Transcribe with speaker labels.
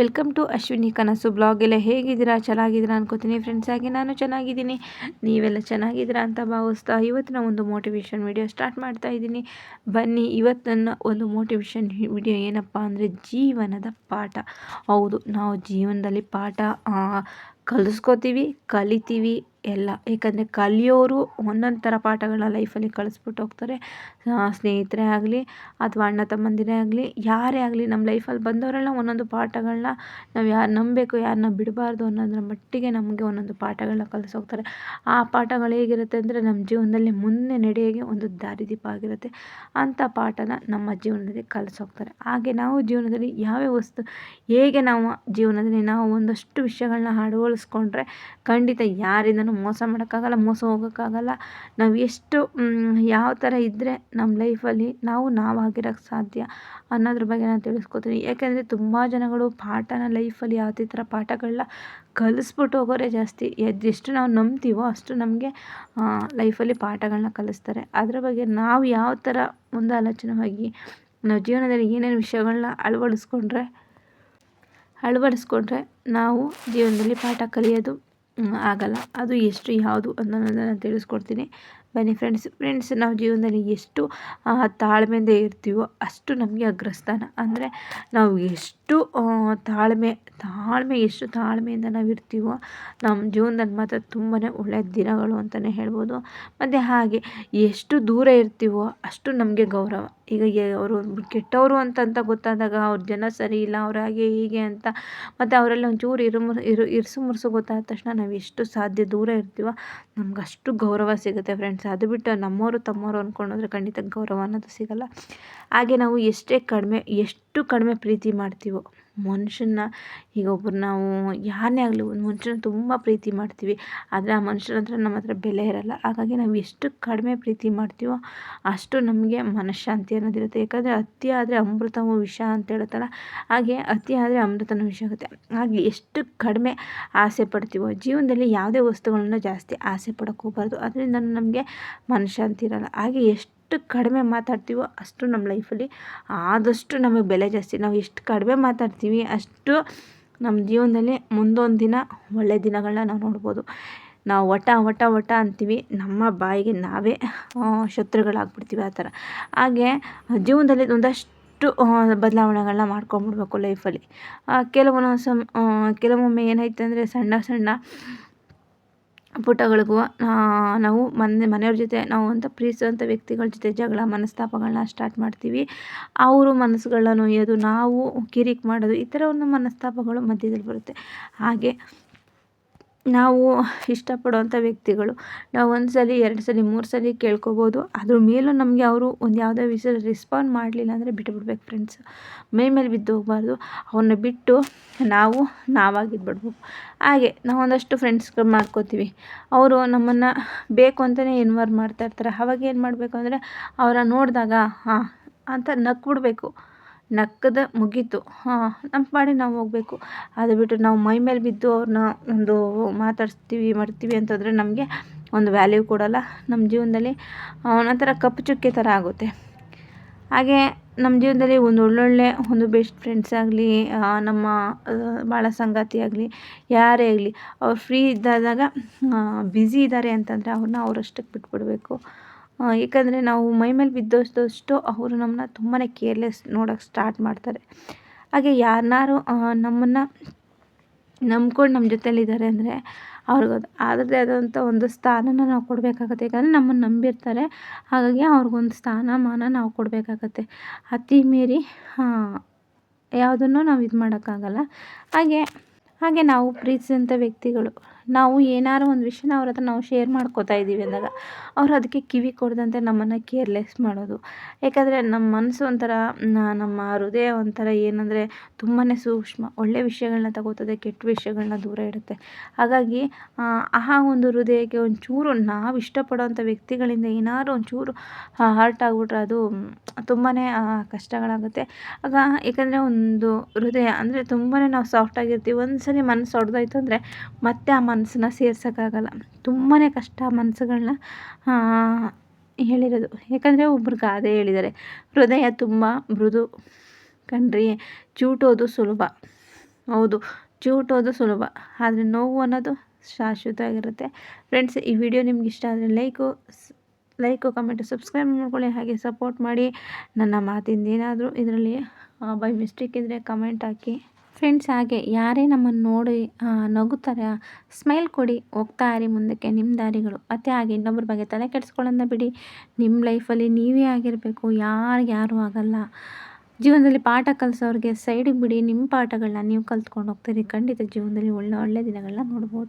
Speaker 1: Welcome to Ashwini ಕನಸು blog. ಎಲ್ಲ ಹೇಗಿದ್ದೀರಾ? ಚೆನ್ನಾಗಿದ್ದೀರಾ ಅನ್ಕೋತೀನಿ. ಫ್ರೆಂಡ್ಸ್ ಹಾಗೆ ನಾನು ಚೆನ್ನಾಗಿದ್ದೀನಿ. ನೀವೆಲ್ಲ ಚೆನ್ನಾಗಿದ್ದೀರಾ ಅಂತ ಭಾವಿಸ್ತಾ ಇವತ್ತಿನ ಒಂದು ಮೋಟಿವೇಶನ್ ವಿಡಿಯೋ ಸ್ಟಾರ್ಟ್ ಮಾಡ್ತಾ ಇದ್ದೀನಿ. ಬನ್ನಿ ಇವತ್ತಿನ ಒಂದು ಮೋಟಿವೇಶನ್ ವಿಡಿಯೋ ಏನಪ್ಪ ಅಂದರೆ ಜೀವನದ ಪಾಠ. ಹೌದು, ನಾವು ಜೀವನದಲ್ಲಿ ಪಾಠ ಕಲಿಸ್ಕೋತೀವಿ, ಕಲಿತೀವಿ ಎಲ್ಲ. ಏಕೆಂದರೆ ಕಲಿಯೋರು ಒಂದೊಂದು ಥರ ಪಾಠಗಳನ್ನ ಲೈಫಲ್ಲಿ ಕಳಿಸ್ಬಿಟ್ಟು ಹೋಗ್ತಾರೆ. ಸ್ನೇಹಿತರೇ ಆಗಲಿ ಅಥವಾ ಅಣ್ಣ ತಮ್ಮಂದಿರೇ ಆಗಲಿ, ಯಾರೇ ಆಗಲಿ ನಮ್ಮ ಲೈಫಲ್ಲಿ ಬಂದವರೆಲ್ಲ ಒಂದೊಂದು ಪಾಠಗಳನ್ನ ನಾವು ಯಾರು ನಂಬಬೇಕು ಯಾರನ್ನ ಬಿಡಬಾರ್ದು ಅನ್ನೋದರ ಮಟ್ಟಿಗೆ ನಮಗೆ ಒಂದೊಂದು ಪಾಠಗಳನ್ನ ಕಲಿಸೋಗ್ತಾರೆ ಆ ಪಾಠಗಳು ಹೇಗಿರುತ್ತೆ ಅಂದರೆ ನಮ್ಮ ಜೀವನದಲ್ಲಿ ಮುಂದೆ ನಡೆಯೋಕ್ಕೆ ಒಂದು ದಾರಿದೀಪ ಆಗಿರುತ್ತೆ. ಅಂಥ ಪಾಠನ ನಮ್ಮ ಜೀವನದಲ್ಲಿ ಕಲಿಸೋಗ್ತಾರೆ ಹಾಗೆ ನಾವು ಜೀವನದಲ್ಲಿ ಯಾವ್ಯಾವ ವಸ್ತು, ಹೇಗೆ ನಾವು ಜೀವನದಲ್ಲಿ ನಾವು ಒಂದಷ್ಟು ವಿಷಯಗಳನ್ನ ಅಳವಡಿಸ್ಕೊಂಡ್ರೆ ಖಂಡಿತ ಯಾರಿಂದನೂ ಮೋಸ ಮಾಡೋಕ್ಕಾಗಲ್ಲ, ಮೋಸ ಹೋಗೋಕ್ಕಾಗಲ್ಲ. ನಾವು ಎಷ್ಟು ಯಾವ ಥರ ಇದ್ದರೆ ನಮ್ಮ ಲೈಫಲ್ಲಿ ನಾವು ನಾವಾಗಿರೋಕ್ಕೆ ಸಾಧ್ಯ ಅನ್ನೋದ್ರ ಬಗ್ಗೆ ನಾನು ತಿಳಿಸ್ಕೊತೀನಿ. ಯಾಕೆಂದರೆ ತುಂಬ ಜನಗಳು ಪಾಠನ ಲೈಫಲ್ಲಿ ಯಾವುದೇ ಥರ ಪಾಠಗಳನ್ನ ಕಲಿಸ್ಬಿಟ್ಟು ಹೋಗೋರೆ ಜಾಸ್ತಿ. ಎಷ್ಟು ನಾವು ನಂಬ್ತೀವೋ ಅಷ್ಟು ನಮಗೆ ಲೈಫಲ್ಲಿ ಪಾಠಗಳನ್ನ ಕಲಿಸ್ತಾರೆ. ಅದರ ಬಗ್ಗೆ ನಾವು ಯಾವ ಥರ ಆಲೋಚನೆವಾಗಿ ನಾವು ಜೀವನದಲ್ಲಿ ಏನೇನು ವಿಷಯಗಳನ್ನ ಅಳವಡಿಸ್ಕೊಂಡ್ರೆ ಅಳವಡಿಸ್ಕೊಂಡ್ರೆ ನಾವು ಜೀವನದಲ್ಲಿ ಪಾಠ ಕಲಿಯೋದು ಆಗಲ್ಲ. ಅದು ಎಷ್ಟು ಯಾವುದು ಅನ್ನೋದನ್ನು ನಾನು ತಿಳಿಸ್ಕೊಡ್ತೀನಿ. ಬನ್ನಿ ಫ್ರೆಂಡ್ಸ್ ಫ್ರೆಂಡ್ಸ್ ನಾವು ಜೀವನದಲ್ಲಿ ಎಷ್ಟು ತಾಳ್ಮೆಯಿಂದ ಇರ್ತೀವೋ ಅಷ್ಟು ನಮಗೆ ಅಗ್ರಸ್ಥಾನ. ಅಂದರೆ ನಾವು ಎಷ್ಟು ತಾಳ್ಮೆ ತಾಳ್ಮೆ, ಎಷ್ಟು ತಾಳ್ಮೆಯಿಂದ ನಾವು ಇರ್ತೀವೋ ನಮ್ಮ ಜೀವನದಲ್ಲಿ ಮಾತ್ರ ತುಂಬಾ ಒಳ್ಳೆಯ ದಿನಗಳು ಅಂತಲೇ ಹೇಳ್ಬೋದು. ಮತ್ತು ಹಾಗೆ ಎಷ್ಟು ದೂರ ಇರ್ತೀವೋ ಅಷ್ಟು ನಮಗೆ ಗೌರವ. ಈಗ ಅವರು ಕೆಟ್ಟವರು ಅಂತಂತ ಗೊತ್ತಾದಾಗ ಅವ್ರ ಜನ ಸರಿ ಇಲ್ಲ, ಅವ್ರು ಹಾಗೆ ಹೀಗೆ ಅಂತ, ಮತ್ತು ಅವರೆಲ್ಲ ಒಂಚೂರು ಇರು ಇರು, ಇರಿಸು ಮುರ್ಸು ಗೊತ್ತಾದ ತಕ್ಷಣ ನಾವು ಎಷ್ಟು ಸಾಧ್ಯ ದೂರ ಇರ್ತೀವೋ ನಮ್ಗೆ ಅಷ್ಟು ಗೌರವ ಸಿಗುತ್ತೆ ಫ್ರೆಂಡ್ಸ್ ಅದು ಬಿಟ್ಟು ನಮ್ಮವರು ತಮ್ಮವರು ಅಂದ್ಕೊಂಡೋದ್ರೆ ಖಂಡಿತ ಗೌರವ ಅನ್ನೋದು ಸಿಗಲ್ಲ. ಹಾಗೆ ನಾವು ಎಷ್ಟೇ ಕಡಿಮೆ, ಎಷ್ಟು ಕಡಿಮೆ ಪ್ರೀತಿ ಮಾಡ್ತೀವೋ. ಮನುಷ್ಯನ್ನ ಈಗ ಒಬ್ಬರು ನಾವು ಯಾರನ್ನೇ ಆಗಲಿ ಒಂದು ಮನುಷ್ಯನ ತುಂಬ ಪ್ರೀತಿ ಮಾಡ್ತೀವಿ. ಆದರೆ ಆ ಮನುಷ್ಯನ ಹತ್ರ ನಮ್ಮ ಹತ್ರ ಬೆಲೆ ಇರಲ್ಲ. ಹಾಗಾಗಿ ನಾವು ಎಷ್ಟು ಕಡಿಮೆ ಪ್ರೀತಿ ಮಾಡ್ತೀವೋ ಅಷ್ಟು ನಮಗೆ ಮನಃಶಾಂತಿ ಅನ್ನೋದಿರುತ್ತೆ ಯಾಕಂದರೆ ಅತಿ ಆದರೆ ಅಮೃತವೂ ವಿಷ ಅಂತ ಹೇಳುತ್ತಲ್ಲ, ಹಾಗೆ ಅತಿ ಆದರೆ ಅಮೃತನೂ ವಿಷ ಆಗುತ್ತೆ. ಹಾಗೆ ಎಷ್ಟು ಕಡಿಮೆ ಆಸೆ ಪಡ್ತೀವೋ, ಜೀವನದಲ್ಲಿ ಯಾವುದೇ ವಸ್ತುಗಳನ್ನ ಜಾಸ್ತಿ ಆಸೆ ಪಡೋಕ್ಕೆ ಹೋಗ್ಬಾರ್ದು. ಅದರಿಂದ ನಮಗೆ ಮನಃಶಾಂತಿ ಇರಲ್ಲ. ಹಾಗೆ ಎಷ್ಟು ಎಷ್ಟು ಕಡಿಮೆ ಮಾತಾಡ್ತೀವೋ ಅಷ್ಟು ನಮ್ಮ ಲೈಫಲ್ಲಿ ಆದಷ್ಟು ನಮಗೆ ಬೆಲೆ ಜಾಸ್ತಿ. ನಾವು ಎಷ್ಟು ಕಡಿಮೆ ಮಾತಾಡ್ತೀವಿ ಅಷ್ಟು ನಮ್ಮ ಜೀವನದಲ್ಲಿ ಮುಂದೊಂದು ದಿನ ಒಳ್ಳೆ ದಿನಗಳನ್ನ ನಾವು ನೋಡ್ಬೋದು. ನಾವು ವಟ ವಟ ವಟ ಅಂತೀವಿ. ನಮ್ಮ ಬಾಯಿಗೆ ನಾವೇ ಶತ್ರುಗಳಾಗ್ಬಿಡ್ತೀವಿ ಆ ಥರ. ಹಾಗೆ ಜೀವನದಲ್ಲಿ ಒಂದಷ್ಟು ಬದಲಾವಣೆಗಳನ್ನ ಮಾಡ್ಕೊಂಬಿಡ್ಬೇಕು ಲೈಫಲ್ಲಿ. ಕೆಲವೊಂದು ಸಮ್ ಕೆಲವೊಮ್ಮೆ ಏನಾಯ್ತು ಅಂದರೆ ಸಣ್ಣ ಸಣ್ಣ ಪುಟಗಳಿಗೂ ನಾವು ಮನೆ, ಮನೆಯವ್ರ ಜೊತೆ, ನಾವು ಅಂತ ಪ್ರೀತಿಸುವಂಥ ವ್ಯಕ್ತಿಗಳ ಜೊತೆ ಜಗಳ ಮನಸ್ತಾಪಗಳನ್ನ ಸ್ಟಾರ್ಟ್ ಮಾಡ್ತೀವಿ. ಅವರು ಮನಸ್ಸುಗಳನ್ನ ನೋಯೋದು, ನಾವು ಕಿರಿಕ್ ಮಾಡೋದು, ಈ ಥರ ಒಂದು ಮನಸ್ತಾಪಗಳು ಮಧ್ಯದಲ್ಲಿ ಬರುತ್ತೆ. ಹಾಗೆ ನಾವು ಇಷ್ಟಪಡುವಂಥ ವ್ಯಕ್ತಿಗಳು. ನಾವು ಒಂದು ಸಲ, ಎರಡು ಸಲ, ಮೂರು ಸಲ ಕೇಳ್ಕೊಬೋದು. ಅದ್ರ ಮೇಲೂ ನಮಗೆ ಅವರು ಒಂದು ಯಾವುದೇ ವಿಷಯದಲ್ಲಿ ರೆಸ್ಪಾಂಡ್ ಮಾಡಲಿಲ್ಲ ಅಂದರೆ ಬಿಟ್ಬಿಡ್ಬೇಕು ಫ್ರೆಂಡ್ಸ್ ಮೈ ಮೇಲೆ ಬಿದ್ದು ಹೋಗಬಾರ್ದು. ಅವ್ರನ್ನ ಬಿಟ್ಟು ನಾವು ನಾವಾಗಿದ್ದು ಹಾಗೆ ನಾವು ಒಂದಷ್ಟು ಫ್ರೆಂಡ್ಸ್ಗಳು ಮಾಡ್ಕೋತೀವಿ. ಅವರು ನಮ್ಮನ್ನು ಬೇಕು ಅಂತಲೇ ಇನ್ವಾಲ್ವ್ ಮಾಡ್ತಾ ಇರ್ತಾರೆ. ಅವಾಗ ಏನು ಮಾಡಬೇಕು ಅಂದರೆ ಅವರ ನೋಡಿದಾಗ, ಹಾಂ, ಅಂತ ನಕ್ಬಿಡ್ಬೇಕು. ನಕ್ಕದ ಮುಗೀತು. ಹಾಂ ನಮ್ಮ ಪಾಡಿಗೆ ನಾವು ಹೋಗಬೇಕು. ಅದು ಬಿಟ್ಟು ನಾವು ಮೈ ಮೇಲೆ ಬಿದ್ದು ಅವ್ರನ್ನ ಒಂದು ಮಾತಾಡಿಸ್ತೀವಿ ಮಾಡ್ತೀವಿ ಅಂತಂದರೆ ನಮಗೆ ಒಂದು ವ್ಯಾಲ್ಯೂ ಕೊಡೋಲ್ಲ. ನಮ್ಮ ಜೀವನದಲ್ಲಿ ಒಂಥರ ಕಪ್ಪು ಚುಕ್ಕೆ ಥರ ಆಗುತ್ತೆ. ಹಾಗೆ ನಮ್ಮ ಜೀವನದಲ್ಲಿ ಒಂದು ಒಳ್ಳೊಳ್ಳೆ ಒಂದು ಬೆಸ್ಟ್ ಫ್ರೆಂಡ್ಸ್ ಆಗಲಿ ನಮ್ಮ ಭಾಳ ಸಂಗಾತಿ ಆಗಲಿ, ಯಾರೇ ಆಗಲಿ, ಅವ್ರು ಫ್ರೀ ಇದ್ದಾಗ ಬ್ಯುಸಿ ಇದ್ದಾರೆ ಅಂತಂದರೆ ಅವ್ರನ್ನ ಅವ್ರಷ್ಟಕ್ಕೆ ಬಿಟ್ಬಿಡಬೇಕು. ಏಕೆಂದರೆ ನಾವು ಮೈ ಮೇಲೆ ಬಿದ್ದಷ್ಟು ಅವರು ನಮ್ಮನ್ನ ತುಂಬಾ ಕೇರ್ಲೆಸ್ ನೋಡೋಕ್ಕೆ ಸ್ಟಾರ್ಟ್ ಮಾಡ್ತಾರೆ. ಹಾಗೆ ಯಾರನ್ನಾರು ನಮ್ಮನ್ನು ನಂಬ್ಕೊಂಡು ನಮ್ಮ ಜೊತೆಲಿದ್ದಾರೆ ಅಂದರೆ ಅವ್ರಿಗದು ಅದರದ್ದೇ ಆದಂಥ ಒಂದು ಸ್ಥಾನನ ನಾವು ಕೊಡಬೇಕಾಗತ್ತೆ. ಯಾಕಂದರೆ ನಮ್ಮನ್ನು ನಂಬಿರ್ತಾರೆ. ಹಾಗಾಗಿ ಅವ್ರಿಗೊಂದು ಸ್ಥಾನಮಾನ ನಾವು ಕೊಡಬೇಕಾಗತ್ತೆ. ಅತಿ ಮೀರಿ ಯಾವುದನ್ನು ನಾವು ಇದು ಮಾಡೋಕ್ಕಾಗಲ್ಲ. ಹಾಗೆ ಹಾಗೆ ನಾವು ಪ್ರೀತಿಸಿದಂಥ ವ್ಯಕ್ತಿಗಳು. ನಾವು ಏನಾರು ಒಂದು ವಿಷಯನ ಅವ್ರ ಹತ್ರ ನಾವು ಶೇರ್ ಮಾಡ್ಕೋತಾ ಇದ್ದೀವಿ ಅಂದಾಗ, ಅವ್ರು ಅದಕ್ಕೆ ಕಿವಿ ಕೊಡದಂತೆ ನಮ್ಮನ್ನು ಕೇರ್ಲೆಸ್ ಮಾಡೋದು. ಯಾಕಂದರೆ ನಮ್ಮ ಮನಸ್ಸು ಒಂಥರ ನಮ್ಮ ಹೃದಯ ಒಂಥರ ಏನಂದರೆ ತುಂಬಾ ಸೂಕ್ಷ್ಮ. ಒಳ್ಳೆಯ ವಿಷಯಗಳನ್ನ ತಗೋತದೆ, ಕೆಟ್ಟ ವಿಷಯಗಳನ್ನ ದೂರ ಇಡುತ್ತೆ. ಹಾಗಾಗಿ, ಆ ಒಂದು ಹೃದಯಕ್ಕೆ ಒಂಚೂರು ನಾವು ಇಷ್ಟಪಡೋವಂಥ ವ್ಯಕ್ತಿಗಳಿಂದ ಏನಾದ್ರು ಒಂಚೂರು ಹರ್ಟ್ ಆಗಿಬಿಟ್ರೆ ಅದು ತುಂಬಾ ಕಷ್ಟಗಳಾಗುತ್ತೆ. ಆಗ ಯಾಕಂದರೆ ಒಂದು ಹೃದಯ ಅಂದರೆ ತುಂಬಾ ನಾವು ಸಾಫ್ಟಾಗಿರ್ತೀವಿ ಒಂದು ಸರಿ ಮನಸ್ಸು ಹೊಡೆದೋಯ್ತು ಅಂದರೆ ಮತ್ತೆ ಆ ಮನಸ್ಸನ್ನ ಸೇರ್ಸೋಕ್ಕಾಗಲ್ಲ. ತುಂಬಾ ಕಷ್ಟ ಮನಸ್ಸುಗಳನ್ನ ಹೇಳಿರೋದು. ಯಾಕಂದರೆ ಒಬ್ರು ಗಾದೆ ಹೇಳಿದ್ದಾರೆ ಹೃದಯ ತುಂಬ ಮೃದು ಕಣ್ರಿ, ಚೂಟೋದು ಸುಲಭ. ಹೌದು, ಚೂಟೋದು ಸುಲಭ. ಆದರೆ ನೋವು ಅನ್ನೋದು ಶಾಶ್ವತವಾಗಿರುತ್ತೆ. ಫ್ರೆಂಡ್ಸ್ ಈ ವಿಡಿಯೋ ನಿಮ್ಗೆ ಇಷ್ಟ ಆದರೆ ಲೈಕು ಲೈಕು, ಕಮೆಂಟು, ಸಬ್ಸ್ಕ್ರೈಬ್ ಮಾಡ್ಕೊಳ್ಳಿ. ಹಾಗೆ ಸಪೋರ್ಟ್ ಮಾಡಿ. ನನ್ನ ಮಾತಿಂದ ಏನಾದರೂ ಇದರಲ್ಲಿ ಬೈ ಮಿಸ್ಟೇಕ್ ಇದ್ದರೆ ಕಮೆಂಟ್ ಹಾಕಿ. ಫ್ರೆಂಡ್ಸ್ ಹಾಗೆ ಯಾರೇ ನಮ್ಮನ್ನು ನೋಡಿ ನಗುತ್ತಾರೆ ಸ್ಮೈಲ್ ಕೊಡಿ. ಹೋಗ್ತಾ ಇರಿ ಮುಂದಕ್ಕೆ ನಿಮ್ಮ ದಾರಿಗಳು. ಮತ್ತು ಹಾಗೆ ಇನ್ನೊಬ್ಬರ ಬಗ್ಗೆ ತಲೆ ಕೆಡಿಸ್ಕೊಳ್ಳೋದನ್ನ ಬಿಡಿ. ನಿಮ್ಮ ಲೈಫಲ್ಲಿ ನೀವೇ ಆಗಿರಬೇಕು. ಯಾರಿಗೆ ಯಾರೂ ಆಗಲ್ಲ. ಜೀವನದಲ್ಲಿ ಪಾಠ ಕಲಿಸೋರಿಗೆ ಸೈಡಿಗೆ ಬಿಡಿ. ನಿಮ್ಮ ಪಾಠಗಳನ್ನ ನೀವು ಕಲ್ತ್ಕೊಂಡು ಹೋಗ್ತೀರಿ. ಖಂಡಿತ ಜೀವನದಲ್ಲಿ ಒಳ್ಳೆ ಒಳ್ಳೆ ದಿನಗಳನ್ನ ನೋಡ್ಬೋದು.